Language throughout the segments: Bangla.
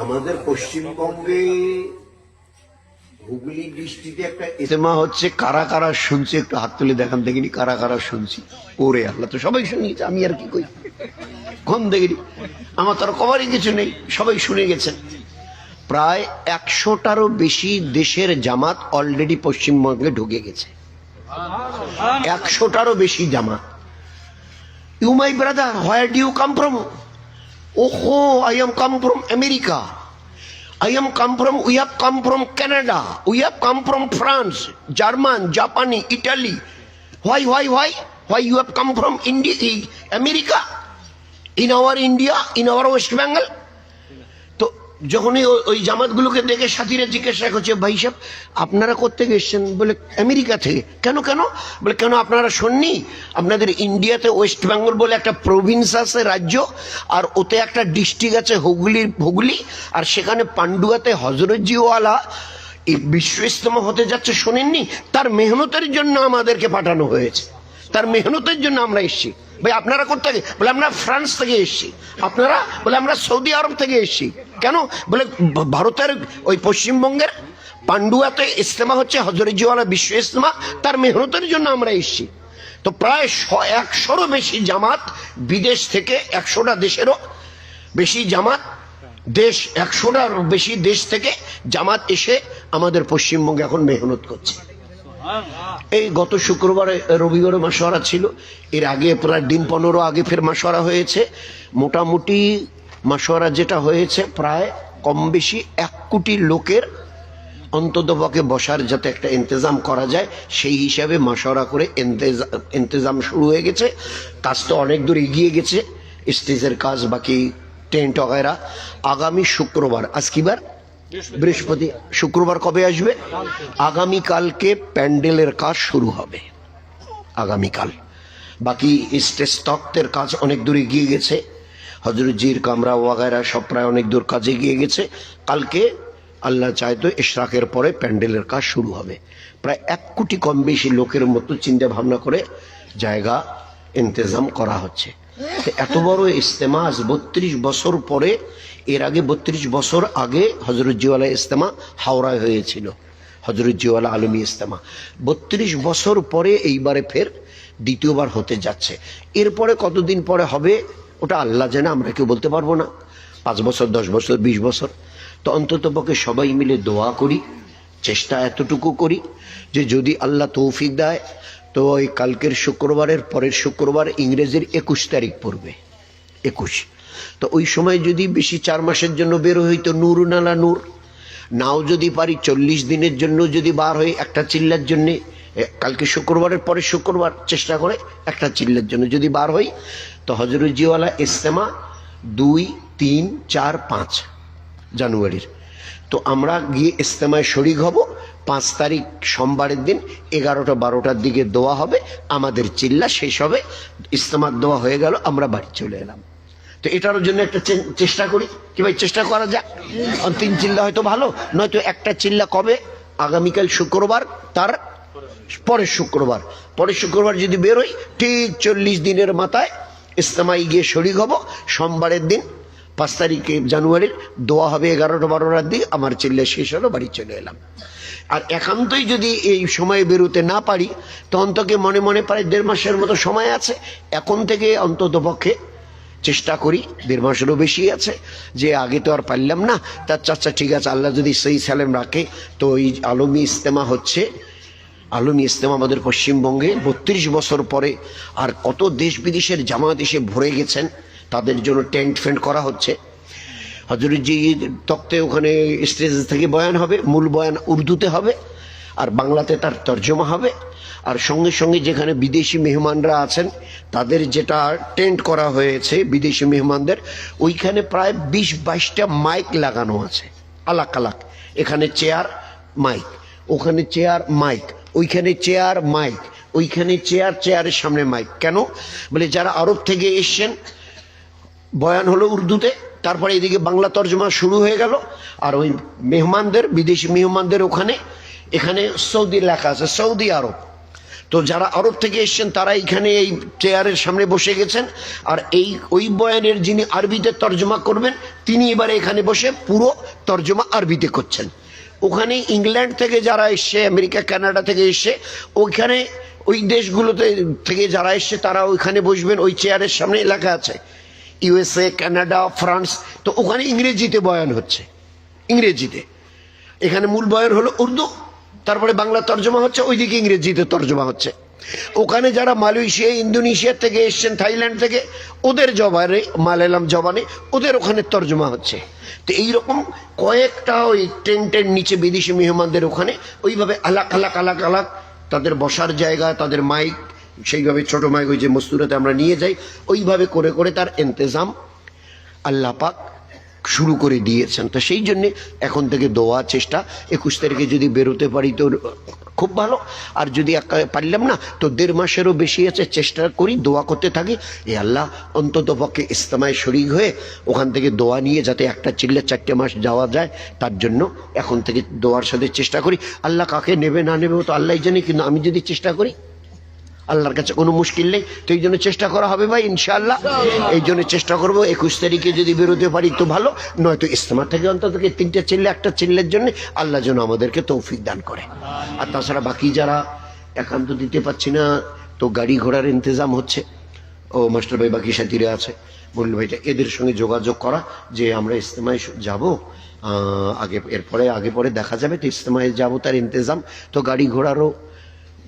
আমাদের পশ্চিমবঙ্গে হুগলি ডিস্ট্রিক্টে একটা ইজতেমা হচ্ছে কারা কারা শুনছে, একটু হাত তুলে দেখান, দেখিনি কারা কারা শুনছি। ওরে আল্লাহ, তো সবাই শুনিয়েছে আমি আর কি কই কোন দেখিনি? আমার তো আর কবারই কিছু নেই, সবাই শুনে গেছেন। প্রায় একশোটারও বেশি দেশের জামাত অলরেডি পশ্চিমবঙ্গে ঢুকে গেছে। একশোটারও বেশি জামাত। You my brother where do you come from Oh, I am come from America. I am come from, we have come from Canada. We have come from France, German, Japan, Italy. Why, why, why? Why you have come from India, America? In our India, in our West Bengal? যখনই ওই- জামাতগুলোকে দেখে সাথীরা জিজ্ঞাসা করছে ভাই সাহেব, আপনারা কোথেকে এসছেন? বলে, আমেরিকা থেকে। কেন কেন? বলে, কেন আপনারা শোননি? আপনাদের ইন্ডিয়াতে ওয়েস্ট বেঙ্গল বলে একটা প্রভিন্স আছে রাজ্য, আর ওতে একটা ডিস্ট্রিক্ট আছে হুগলির হুগলি, আর সেখানে পান্ডুয়াতে হজরতজিওয়ালা এই বিশ্ব ইস্তমা হতে যাচ্ছে, শোনেননি? তার মেহনতের জন্য আমাদেরকে পাঠানো হয়েছে। তার মেহনতের জন্য আমরা এসেছি। ভাই, আপনারা কোথেকে বলে, আমরা ফ্রান্স থেকে এসেছি। আপনারা, বলে, আমরা সৌদি আরব থেকে এসেছি। কেন? বলে ভারতের ওই পশ্চিমবঙ্গের পান্ডুয়াতে ইস্তেমা হচ্ছে হজরতজিওয়ালা বিশ্ব ইস্তেমা তার মেহনতের জন্য আমরা এসেছি। তো প্রায় একশোরও বেশি জামাত বিদেশ থেকে, একশোটা দেশেরও বেশি জামাত দেশ, একশোটার বেশি দেশ থেকে জামাত এসে আমাদের পশ্চিমবঙ্গে এখন মেহনত করছে। এই গত শুক্রবারে রবিবারে মাসোয়ারা ছিল। এর আগে প্রায় দিন পনেরো আগে ফের মাসোয়ারা হয়েছে। মোটামুটি মাসোয়ারা যেটা হয়েছে, প্রায় কম বেশি এক কোটি লোকের অন্ততপক্ষে বসার যাতে একটা ইন্তজাম করা যায়, সেই হিসাবে মাসোয়ারা করে ইন্তজাম শুরু হয়ে গেছে। কাজ তো অনেক দূর এগিয়ে গেছে, স্টেজের কাজ বাকি, টেন্ট ওগেরা আগামী শুক্রবার আজকিবার বৃহস্পতি শুক্রবার কবে আসবে? আগামীকালকে প্যান্ডেলের কাজ শুরু হবে। আগামীকাল। বাকি স্টেজ কাজ অনেক দূর এগিয়ে গেছে। হজরতজির কামরা ওয়াগায়রা সব প্রায় অনেক দূর কাজে এগিয়ে গেছে। কালকে আল্লাহ চায় তো ইশরাকের পরে প্যান্ডেলের কাজ শুরু হবে। প্রায় এক কোটি কম বেশি লোকের মতো চিন্তা ভাবনা করে জায়গা ইন্তজাম করা হচ্ছে। এত বড় ইস্তেমা আজ বত্রিশ বছর পরে, এর আগে বত্রিশ বছর আগে হজরত জিওয়ালা ইস্তেমা হাওড়ায় হয়েছিল। হজরত জিওয়ালা আলমী ইস্তেমা বত্রিশ বছর পরে এইবারে ফের দ্বিতীয়বার হতে যাচ্ছে। এরপরে কতদিন পরে হবে, ওটা আল্লাহ জানে, আমরা কেউ বলতে পারব না। পাঁচ বছর, দশ বছর, বিশ বছর। তো অন্তত পক্ষে সবাই মিলে দোয়া করি, চেষ্টা এতটুকু করি যে যদি আল্লাহ তৌফিক দেয় তো ওই কালকের শুক্রবারের পরের শুক্রবার ইংরেজির একুশ তারিখ পড়বে। একুশ। তো ওই সময় যদি বেশি চার মাসের জন্য বের হইতো নূর নালা নূর। নাও যদি পারি চল্লিশ দিনের জন্য যদি বার হই একটা চিল্লার জন্য কালকে শুক্রবারের পরে শুক্রবার চেষ্টা করে একটা চিল্লার জন্য যদি বার হই, তো হজরতজিওয়ালা ইস্তেমা দুই, তিন, চার, পাঁচ জানুয়ারির। তো আমরা গিয়ে ইস্তেমায় শরিক হব পাঁচ তারিখ সোমবারের দিন এগারোটা বারোটার দিকে দোয়া হবে, আমাদের চিল্লা শেষ হবে ইস্তেমার দোয়া হয়ে গেল, আমরা বাড়ি চলে এলাম। তো এটার জন্য একটা চেষ্টা করি। কি ভাই, চেষ্টা করা যাক? তিন চিল্লা হয়তো ভালো, নয়তো একটা চিল্লা কবে? আগামীকাল শুক্রবার, তার পরের শুক্রবার। পরের শুক্রবার যদি বেরোই, ঠিক চল্লিশ দিনের মাথায় ইস্তেমায় গিয়ে শরিক হব। সোমবারের দিন, পাঁচ তারিখে জানুয়ারির, দোয়া হবে এগারোটা বারোটার দিক, আমার চিল্লা শেষ হলো, বাড়ি চলে এলাম। আর একান্তই যদি এই সময়ে বেরোতে না পারি তো অন্তকে মনে মনে প্রায় দেড় মাসের মতো সময় আছে। এখন থেকে অন্তত পক্ষে চেষ্টা করি, দেড় মাসেরও বেশি আছে, যে আগে তো আর পারলাম না। তার চাচা ঠিক আছে, আল্লাহ যদি সেই সালেম রাখে, তো ওই আলমী ইস্তেমা হচ্ছে। আলমী ইস্তেমা আমাদের পশ্চিমবঙ্গে বত্রিশ বছর পরে আর কত দেশ বিদেশের জামাত এসে ভরে গেছেন, তাদের জন্য টেন্ট ফেন্ট করা হচ্ছে। হজরতজি তক্তে ওখানে স্টেজ থেকে বয়ান হবে, মূল বয়ান উর্দুতে হবে, আর বাংলাতে তার তর্জমা হবে। আর সঙ্গে সঙ্গে যেখানে বিদেশি মেহমানরা আছেন, তাদের যেটা টেন্ট করা হয়েছে বিদেশি মেহমানদের, ওইখানে প্রায় বিশ বাইশটা মাইক লাগানো আছে, আলাক আলাক। এখানে চেয়ার মাইক ওখানে চেয়ার মাইক ওইখানে চেয়ার মাইক ওইখানে চেয়ার চেয়ারের সামনে মাইক কেন? বলে যারা আরব থেকে এসছেন, বয়ান হলো উর্দুতে তারপরে এদিকে বাংলা তর্জমা শুরু হয়ে গেল, আর ওই মেহমানদের, বিদেশি মেহমানদের ওখানে, এখানে সৌদি লেখা আছে, সৌদি আরব। তো যারা আরব থেকে এসছেন, তারা এখানে এই চেয়ারের সামনে বসে গেছেন, আর এই, ওই বয়ানের যিনি আরবিতে তর্জমা করবেন, তিনি এবারে এখানে বসে পুরো তর্জমা আরবিতে করছেন। ওখানে ইংল্যান্ড থেকে যারা এসছে, আমেরিকা, কানাডা থেকে এসছে, ওইখানে ওই দেশগুলোতে থেকে যারা এসছে, তারা ওইখানে বসবেন, ওই চেয়ারের সামনে এলাকা আছে। ইউএসএ, কানাডা, ফ্রান্স, তো ওখানে ইংরেজিতে বয়ান হচ্ছে। ইংরেজিতে। এখানে মূল বয়ান হলো উর্দু, তারপরে বাংলা তর্জমা হচ্ছে, ওইদিকে ইংরেজিতে তর্জমা হচ্ছে। ওখানে যারা মালয়েশিয়া, ইন্দোনেশিয়া থেকে এসছেন, থাইল্যান্ড থেকে, ওদের জবানে, মালায়ালাম জবানে, ওদের ওখানে তর্জমা হচ্ছে। তো এইরকম কয়েকটা ওই টেন্টের নিচে বিদেশি মেহমানদের ওখানে ওইভাবে আলাক আলাক আলাক আলাক তাদের বসার জায়গা, তাদের মাইক সেইভাবে ছোট মাইক ওই যে মস্তুরাতে আমরা নিয়ে যাই, ওইভাবে করে করে তার ইন্তজাম আল্লাহ পাক শুরু করে দিয়েছেন। তো সেই জন্যে এখন থেকে দোয়া, চেষ্টা। একুশ তারিখে যদি বেরোতে পারি তো খুব ভালো। আর যদি পারলাম না, তো দেড় মাসেরও বেশি আছে, চেষ্টা করি, দোয়া করতে থাকি। এ আল্লাহ, অন্তত পক্ষে ইস্তেমায় শরিক হয়ে ওখান থেকে দোয়া নিয়ে যাতে একটা চিল্লে চারটে মাস যাওয়া যায়, তার জন্য এখন থেকে দোয়ার সাথে চেষ্টা করি। আল্লাহ কাকে নেবে না নেবে তো আল্লাহ জানে, কিন্তু আমি যদি চেষ্টা করি আল্লাহর কাছে কোনো মুশকিল নেই। তো এই জন্য চেষ্টা করা হবে ভাই ইনশাআল্লাহ। এই জন্য চেষ্টা করব একুশ তারিখে যদি বেরোতে পারি তো ভালো নয়তো ইস্তেমা থেকে অন্তত তিনটা চিল্লে একটা চিল্লের জন্য আল্লাহ যেন আমাদেরকে তৌফিক দান করে। আর তাছাড়া বাকি যারা একান্ত দিতে পারছি না তো গাড়ি ঘোড়ার ইন্তজাম হচ্ছে। ও মাস্টার ভাই বাকি সাথীরা আছে। বলল ভাইটা এদের সঙ্গে যোগাযোগ করা যে আমরা ইস্তেমায় যাব। আগে এরপরে আগে পরে দেখা যাবে তো ইস্তেমায় যাব তার ইন্তজাম। তো গাড়ি ঘোড়ারও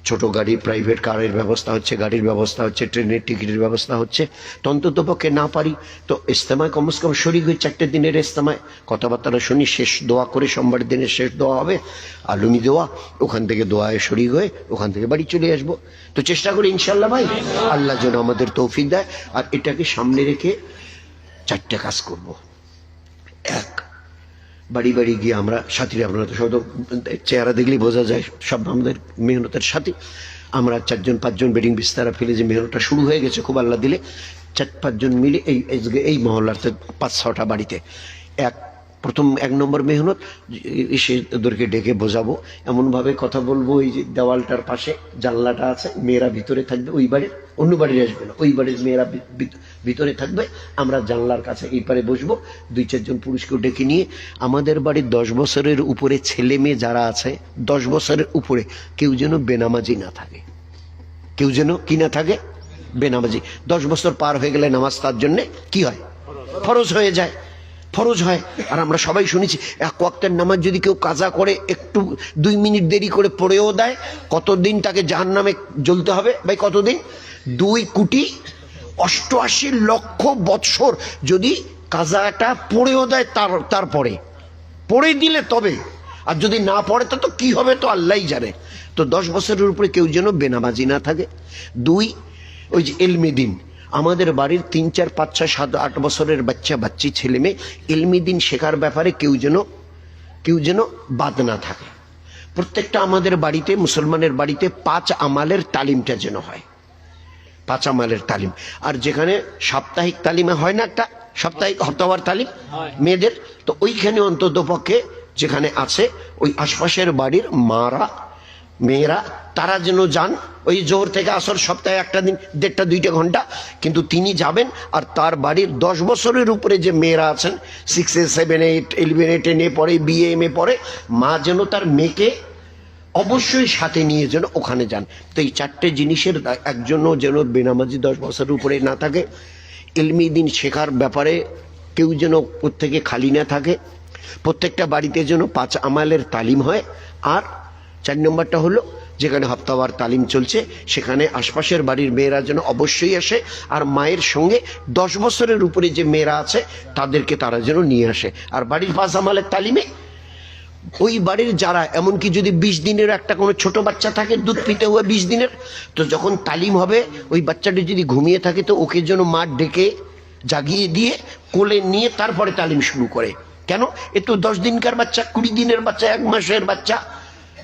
ছোট গাড়ি প্রাইভেট কারের ব্যবস্থা হচ্ছে, গাড়ির ব্যবস্থা হচ্ছে, ট্রেনের টিকিটের ব্যবস্থা হচ্ছে। তো অন্তত পক্ষে না পারি, তো ইস্তেমায় কমস কম শরিক হয়ে চারটে দিনের ইস্তেমায় কথাবার্তাটা শুনি, শেষ দোয়া করে সোমবার দিনের শেষ দোয়া হবে আলুমি দোয়া, ওখান থেকে দোয়ায় শরিক হয়ে ওখান থেকে বাড়ি চলে আসব। তো চেষ্টা করি ইনশাল্লাহ ভাই, আল্লাহ যেন আমাদের তৌফিক দেয়, আর এটাকে সামনে রেখে চারটে কাজ করব। এক বাড়ি বাড়ি গিয়ে আমরা সাথীরা আপনারা তো সব চেহারা দেখলেই বোঝা যায়, সব আমাদের মেহনতের সাথী। আমরা চারজন, পাঁচজন বেডিং বিস্তারা ফেলে যে মেহনতটা শুরু হয়ে গেছে, খুব আল্লাহ দিলে। চার, পাঁচজন মিলে এই, এই- মহল্লাতে পাঁচ ছটা বাড়িতে। এক প্রথম এক নম্বর মেহনত, এসে ওদেরকে ডেকে বোঝাবো। এমনভাবে কথা বলব ওই যে দেওয়ালটার পাশে জানলাটা আছে, মেয়েরা ভিতরে থাকবে, ওই বাড়ির, অন্য বাড়ির আসবে না, ওই বাড়ির মেয়েরা ভিতরে থাকবে। আমরা জানলার কাছে এই পারে বসবো, দুই চারজন পুরুষকেও ডেকে নিয়ে। আমাদের বাড়ির দশ বছরের উপরে ছেলে মেয়ে যারা আছে, দশ বছরের উপরে কেউ যেন বেনামাজি না থাকে। কেউ যেন কি না থাকে? বেনামাজি। দশ বছর পার হয়ে গেলে নামাজ তার জন্যে কি হয়? ফরজ হয়ে যায়। ফরজ হয়। আর আমরা সবাই শুনেছি, এক ওয়াক্তের নামাজ যদি কেউ কাজা করে, একটু দুই মিনিট দেরি করে পড়েও দেয়, কতদিন তাকে জাহান নামে জ্বলতে হবে? ভাই, কতদিন? দুই কোটি অষ্টআশি লক্ষ বৎসর যদি কাজাটা পড়েও দেয় তার, তারপরে। পড়ে দিলে তবে। আর যদি না পড়ে, তো তো কি হবে তো আল্লাহই জানে। তো দশ বছরের উপরে কেউ যেন বেনামাজি না থাকে। দুই, ওই যে এলমে দিন। আমাদের বাড়ির তিন চার পাঁচ ছয় সাত আট বছরের বাচ্চা বাচ্চি ছেলে মেয়ে এলমি দিন শেখার ব্যাপারে কেউ যেন কেউ যেন বাদ না থাকে। প্রত্যেকটা আমাদের বাড়িতে মুসলমানের বাড়িতে পাঁচ আমালের তালিমটা যেন হয়। পাঁচ আমালের তালিম। আর যেখানে সাপ্তাহিক তালিমে হয় না একটা সাপ্তাহিক হপ্তাবার তালিম মেয়েদের তো ওইখানে অন্তত পক্ষে যেখানে আছে ওই আশপাশের বাড়ির মারা মেয়েরা, তারা যেন যান, ওই জোর থেকে আসর সপ্তাহে একটা দিন, দেড়টা, দুইটা ঘণ্টা। কিন্তু তিনি যাবেন আর তার বাড়ির দশ বছরের উপরে যে মেয়েরা আছেন সিক্স সিক্সে সেভেন এইট ইলেভেন টেনে পড়ে বিএ এম এ পড়ে, মা যেন তার মেয়েকে অবশ্যই সাথে নিয়ে যেন ওখানে যান। তো এই চারটে জিনিসের একজনও যেন বেনামাজি দশ বছরের উপরে না থাকে। এলমি দিন শেখার ব্যাপারে কেউ যেন প্রত্যেকে খালি না থাকে। প্রত্যেকটা বাড়িতে যেন পাঁচ আমালের তালিম হয়। আর চার নম্বরটা হলো, যেখানে হপ্তাবার তালিম চলছে, সেখানে আশপাশের বাড়ির মেয়েরা যেন অবশ্যই আসে, আর মায়ের সঙ্গে দশ বছরের উপরে যে মেয়েরা আছে, তাদেরকে তারা যেন নিয়ে আসে। আর বাড়ির পাঁচ আমালের তালিমে, ওই বাড়ির যারা, এমনকি যদি বিশ দিনের একটা কোনো ছোট বাচ্চা থাকে, দুধ পিতে হয়ে বিশ দিনের, তো যখন তালিম হবে, ওই বাচ্চাটি যদি ঘুমিয়ে থাকে, তো ওকে যেন মা ডেকে জাগিয়ে দিয়ে কোলে নিয়ে তারপরে তালিম শুরু করে। কেন? এ তো দশ দিনকার বাচ্চা, কুড়ি দিনের বাচ্চা, এক মাসের বাচ্চা।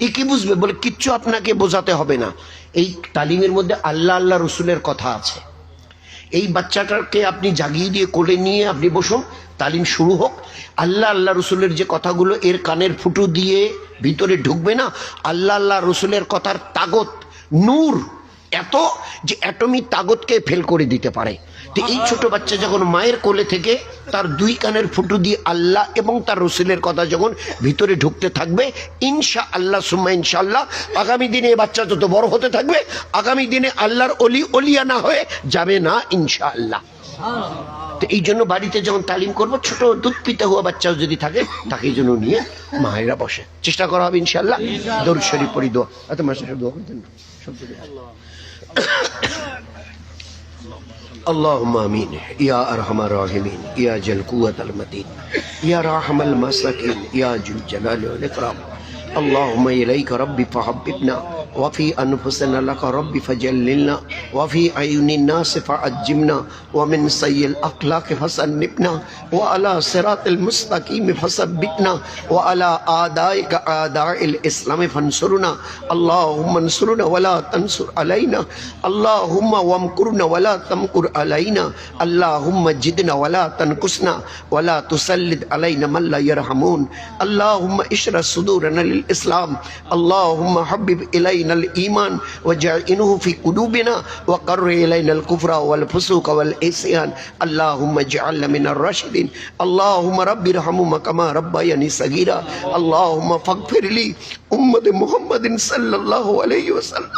এ কি বুঝবে? বলে, কিচ্ছু আপনাকে বোঝাতে হবে না। এই তালিমের মধ্যে আল্লাহ আল্লাহ রসুলের কথা আছে। এই বাচ্চাটাকে আপনি জাগিয়ে দিয়ে কোলে নিয়ে আপনি বসুন তালিম শুরু হোক। আল্লাহ আল্লাহ রসুলের যে কথাগুলো এর কানের ফুটো দিয়ে ভিতরে ঢুকবে না, আল্লাহ আল্লাহ রসুলের কথার তাগত নূর এত যে অ্যাটমিক তাগতকে ফেল করে দিতে পারে। তো এই ছোট বাচ্চা যখন মায়ের কোলে থেকে তার দুই কানের ফুটো দিয়ে আল্লাহ এবং তার রসুলের কথা যখন ভিতরে ঢুকতে থাকবে ইনশা আল্লাহ সুম্মা ইনশাআল্লাহ, আগামী দিনে এই বাচ্চা যত বড় হতে থাকবে, আগামী দিনে আল্লাহর অলি অলিয়া না হয়ে যাবে না ইনশা আল্লাহ তো এই জন্য বাড়িতে যখন তালিম করব, ছোট দুধ পিতা হওয়া বাচ্চাও যদি থাকে, তাকে এই জন্য নিয়ে মায়েরা বসে। চেষ্টা করা হবে ইনশাল্লাহ দরুদ শরীফ পড়ি দোয়া। এত মাসে করতেন। সব দোয়া। اللهم آمين. يا أرحم الراحمين يا ذا القوة المتين يا راحم المساكين يا ذو الجلال والإكرام. اللهم إليك ربي فحببنا وفي أنفسنا لك ربي فجللنا وفي عيون الناس فعجمنا ومن سيء الأخلاق فسنبنا وعلى صراط المستقيم فثبتنا وعلى اعدائك اعداء الإسلام فانصرنا. اللهم انصرنا ولا تنصر علينا اللهم وامكرنا ولا تمكر علينا اللهم جدنا ولا تنقصنا ولا تسلط علينا من لا يرحمون. اللهم اشرح صدورنا للاسلام اللهم حبب إلينا الإيمان وجعله في قلوبنا وقر إلينا الكفر والفسوق والعصيان. اللهم اجعلنا من الراشدين. اللهم رب ارحمهما كما ربياني صغيرا. اللهم فاغفر لي أمة محمد صلى الله عليه وسلم.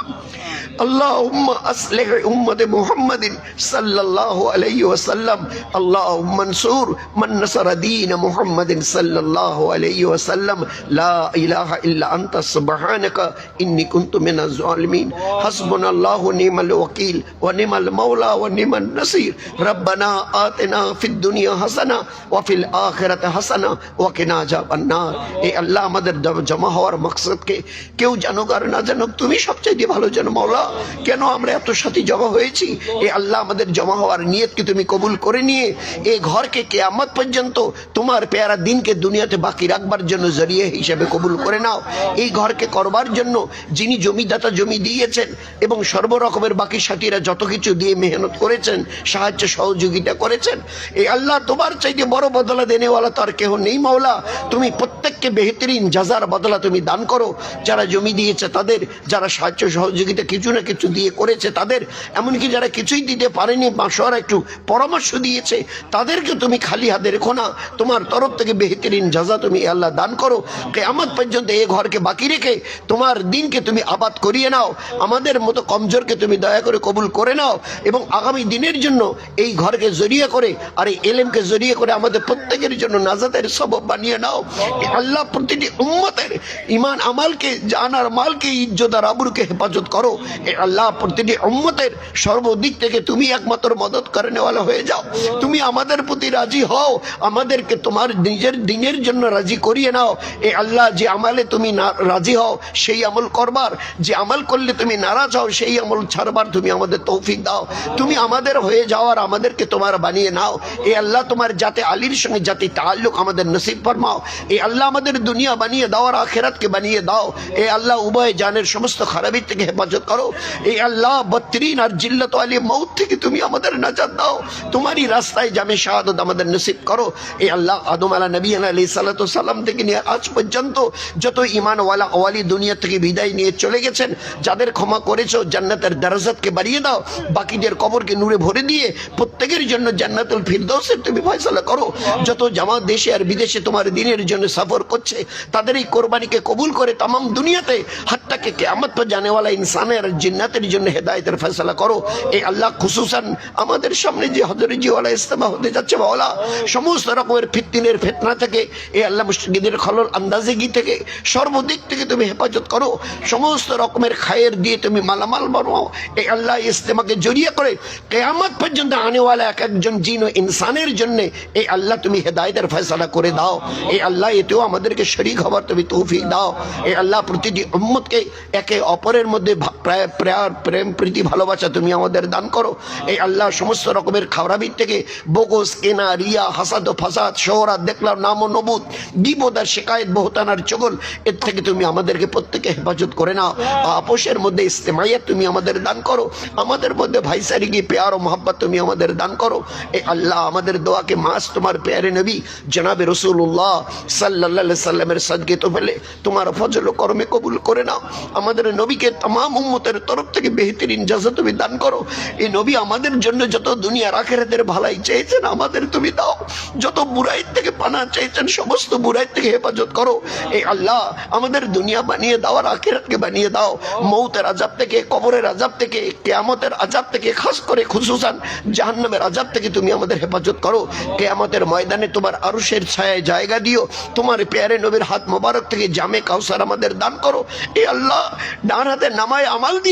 اللهم اصلح امه محمد صلى الله عليه وسلم اللهم انصر من نصر دين محمد صلى الله عليه وسلم لا اله الا انت سبحانك اني كنت من الظالمين حسبنا الله ونعم الوكيل ونعم المولى ونعم النصير ربنا آتنا في الدنيا حسنه وفي الاخره حسنه وقنا عذاب النار اے আল্লাহ আমাদের জ- জমা হওয়ার মকসদকে কেউ জানুক আর না জানুক তুমি সবচেয়ে ভালো জানো মাওলা কেন আমরা এত সাথী জমা হয়েছি? এ আল্লাহ আমাদের জমা হওয়ার নিয়তকে তুমি কবুল করে নিয়ে এই ঘরকে কেয়ামত পর্যন্ত তোমার পেয়ারা দিনকে দুনিয়াতে বাকি রাখবার জন্য জড়িয়ে হিসেবে কবুল করে নাও। এই ঘরকে করবার জন্য যিনি জমিদাতা জমি দিয়েছেন এবং সর্বরকমের বাকি সাথীরা যত কিছু দিয়ে মেহনত করেছেন, সাহায্য সহযোগিতা করেছেন এই আল্লাহ তোমার চাইতে বড় বদলা দেনেওয়ালা তার কেহ নেই মাওলা। তুমি প্রত্যেককে বেহতরিন, যাজার বদলা তুমি দান করো। যারা জমি দিয়েছে তাদের, যারা সাহায্য সহযোগিতা কিছু না কিছু দিয়ে করেছে তাদের, এমনকি যারা কিছুই দিতে পারেনি বাঁশোয়ারা একটু পরামর্শ দিয়েছে, তাদেরকে তুমি খালি হাতে রেখো না। তোমার তরফ থেকে বেহতরিন যাজা তুমি আল্লাহ দান করো। কেয়ামত পর্যন্ত এই ঘরকে বাকি রেখে তোমার দিনকে তুমি আবাদ করিয়ে নাও। আমাদের মতো কমজোরকে তুমি দয়া করে কবুল করে নাও এবং আগামী দিনের জন্য এই ঘরকে জড়িয়ে করে আর এই এলেমকে জড়িয়ে করে আমাদের প্রত্যেকের জন্য নাজাতের সবব বানিয়ে নাও। এ আল্লাহ, প্রতিটি উম্মতের ইমান আমালকে জানার মালকে, ইজ্জত আর আবরুকে হেফাজত করো। এ আল্লাহ প্রতিটি উম্মতের সর্বদিক থেকে তুমি একমাত্র মদত করে নেওয়ালা হয়ে যাও। তুমি আমাদের প্রতি রাজি হও। আমাদেরকে তোমার নিজের দিনের জন্য রাজি করিয়ে নাও। এ আল্লাহ, যে আমালে তুমি না- রাজি হও, সেই আমল করবার। যে আমল করলে তুমি নারাজ হও, সেই আমল ছাড়বার তুমি আমাদের তৌফিক দাও। তুমি আমাদের হয়ে যাওয়ার আমাদেরকে তোমার বানিয়ে নাও। এ আল্লাহ, তোমার যাতে আলীর সঙ্গে জাতি তাল্লুক আমাদের নসিব ফরমাও। এ আল্লাহ, আমাদের দুনিয়া বানিয়ে দাও আর আখেরাতকে বানিয়ে দাও। এ আল্লাহ, উভয় জানের সমস্ত খারাপির থেকে হেফাজত করো। এ আল্লাহ বত্রিন আর জিল্লত আলী মৌত থেকে তুমি আমাদের নাজাত দাও। তোমারই রাস্তায় জামে শাহাদত আমাদের নসিব করো। এ আল্লাহ আদম আলা নবী আলী সাল্লাতু সাল্লাম থেকে নিয়ে আজ পর্যন্ত যত ইমানওয়ালা ওয়ালি দুনিয়া থেকে বিদায় নিয়ে চলে গেছেন, যাদের ক্ষমা করেছ, জান্নাতের দারাজাতকে বাড়িয়ে দাও, বাকিদের কবরকে নূরে ভরে দিয়ে প্রত্যেকের জন্য জান্নাতুল ফিরদৌসের তুমি ফয়সালা করো। যত জামা দেশে আর বিদেশে তোমার দিনের জন্য সফর করছে, তাদের এই কোরবানিকে কবুল করে তাম দুনিয়াতে, হাত্তাকে কেয়ামত পর জানেওয়ালা ইনসানের জিন্নাতের জন্য হেদায়তের ফয়সালা করো। এই আল্লাহ খুসুসান আমাদের সামনে যে হজরে জিওয়ালা ইস্তেমা হতে যাচ্ছে বাওলা সমস্ত রকমের ফিতনের ফেতনা থেকে এই আল্লাহ মুশরিকদের খলল আন্দাজেগি থেকে, সর্বদিক থেকে তুমি হেফাজত করো। সমস্ত রকমের খায়ের দিয়ে তুমি মালামাল বানাও। এই আল্লাহ ইস্তেমাকে জড়িয়ে করে কেয়ামত পর্যন্ত আনেওয়ালা এক একজন জিন ও ইনসানের জন্য এই আল্লাহ তুমি হেদায়তের ফয়সালা করে দাও। এই আল্লাহ এতেও আমাদেরকে শরিক হবার তুমি তৌফিক দাও। এই আল্লাহ প্রতিটি উম্মতকে একে অপরের মধ্যে প্রায় প্রেয়ার, প্রেম, প্রীতি, ভালোবাসা তুমি আমাদের দান করো। এই আল্লাহ সমস্ত রকমের খাওয়াবির থেকে বোগস কেনা রিয়া, হাসাদ ফাসাদ শহরাত দেখলাম নাম ও নবুদ বিপদার শেকায়ত, বহুতানার চগল, এর থেকে তুমি আমাদেরকে প্রত্যেকে হেফাজত করে নাও। আপোষের মধ্যে ইস্তেমাইয়াত তুমি আমাদের দান করো। আমাদের মধ্যে ভাইসারিগি পেয়ার ও মোহাব্বত তুমি আমাদের দান করো। এই আল্লাহ আমাদের দোয়াকে মাস তোমার পেয়ারে নবী, জনাবে রসুল্লাহ সাল্লাহ সাল্লামের সদকে তো ফেলে তোমার ফজল কর্মে কবুল করে নাও। আমাদের নবীকে তাম উম্মতের তরফ থেকে বেহতরিন জাজা তুমি দান করো। এই নবী আমাদের জন্য যত দুনিয়ার আখেরাতের ভালাই চেয়েছেন, আমাদের তুমি দাও। যত বুড়াই থেকে পানা চাইছেন সমস্ত বুড়াই থেকে হেফাজত করো। এই আল্লাহ, আমাদের দুনিয়া বানিয়ে দাও আর আখেরাতকে বানিয়ে দাও। মৌতের আজাব থেকে, কবরের আজাব থেকে, কেয়ামতের আজাব থেকে, খাস করে খুশুসান জাহান্নামের আজাব থেকে তুমি আমাদের হেফাজত করো। কেয়ামতের ময়দানে তোমার আরুষের ছায়ায় জায়গা দিও। তোমার পেয়ারে নবীর হাত মোবারক থেকে জামে কাউসার আমাদের দান করো। এ আল্লাহ, ডান হাতে নামায় আমাল দিয়ে